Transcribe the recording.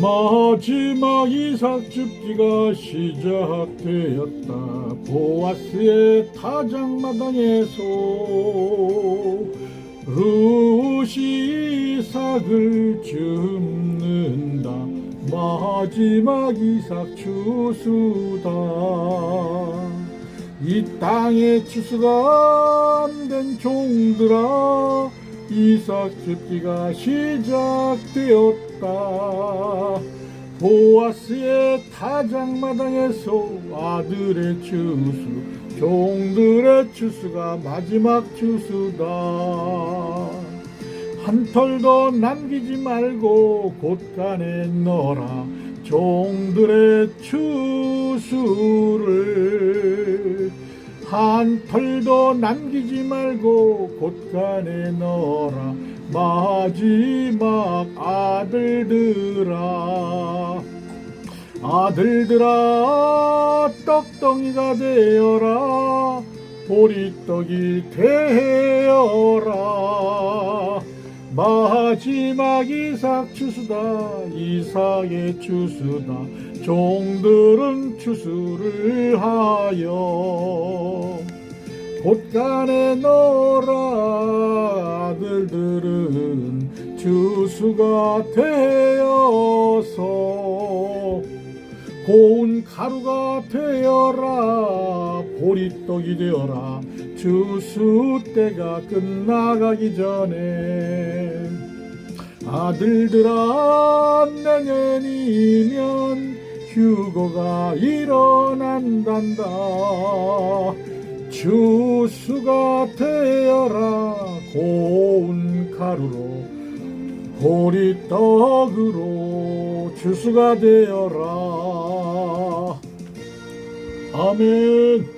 마지막 이삭 줍기가 시작되었다. 보아스의 타작마당에서 루시 이삭을 줍는다. 마지막 이삭 추수다. 이 땅의 추수가 안 된 종들아 이삭 줍기가 시작되었다. 보아스의 타작마당에서 아들의 추수 종들의 추수가 마지막 추수다. 한 털도 남기지 말고 곳간에 넣어라 종들의 추수를 한 털도 남기지 말고 곳간에 넣어라. 마지막 아들들아. 아들들아 떡덩이가 되어라. 보리떡이 되어라. 마지막 이삭 추수다. 이삭의 추수다. 종들은 추수를 하여 곳간에 넣어라 아들들은 주수가 되어서 고운 가루가 되어라 보리떡이 되어라 주수 때가 끝나가기 전에 아들들아 내년이면 휴거가 일어난단다 주수가 되어라 고운 가루로 보리떡으로 주수가 되어라. 아멘